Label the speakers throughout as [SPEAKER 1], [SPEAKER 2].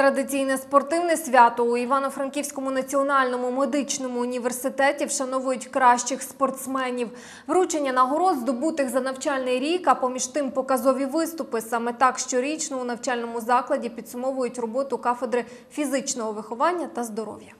[SPEAKER 1] Традиційне спортивне свято у Івано-Франківському національному медичному університеті вшановують кращих спортсменів. Вручення нагород здобутих за навчальний рік, а поміж тим показові виступи. Саме так щорічно у навчальному закладі підсумовують роботу кафедри фізичного виховання та здоров'я.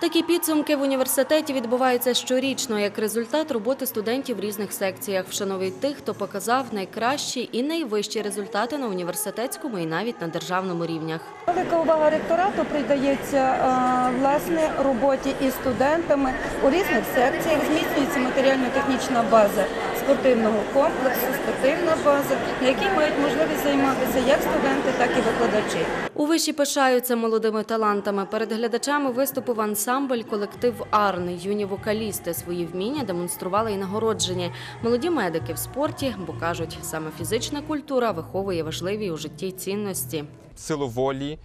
[SPEAKER 2] Такі підсумки в університеті відбуваються щорічно як результат роботи студентів в різних секціях. Вшановують тих, хто показав найкращі і найвищі результати на університетському і навіть на державному рівнях.
[SPEAKER 3] Велика увага ректорату придається е, власне роботі із студентами у різних секціях. Зміцнюється матеріально-технічна база спортивного комплексу, спортивна база, на якій мають можливість займатися як студенти, так і викладачі.
[SPEAKER 2] У виші пишаються молодими талантами. Перед глядачами виступив ансамбль колектив Арн. Юні вокалісти свої вміння демонстрували і нагороджені. Молоді медики в спорті, бо кажуть, саме фізична культура виховує важливі у житті цінності.
[SPEAKER 4] силу волі,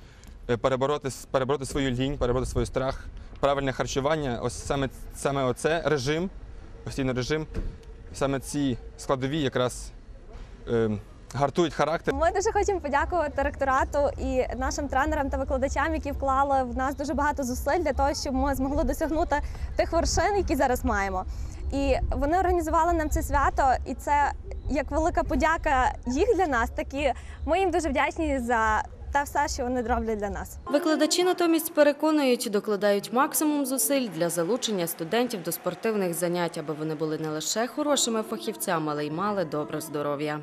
[SPEAKER 4] е, перебороти, перебороти свою лінь, перебороти свій страх, правильне харчування. Ось саме, саме оце режим, постійний режим, саме ці складові якраз е, гартують характер.
[SPEAKER 5] Ми дуже хочемо подякувати ректорату і нашим тренерам та викладачам, які вклали в нас дуже багато зусиль для того, щоб ми змогли досягнути тих вершин, які зараз маємо. І вони організували нам це свято, і це як велика подяка їх для нас. Так і ми їм дуже вдячні за те все, що вони роблять для нас.
[SPEAKER 2] Викладачі натомість переконують, докладають максимум зусиль для залучення студентів до спортивних занять, аби вони були не лише хорошими фахівцями, але й мали добре здоров'я.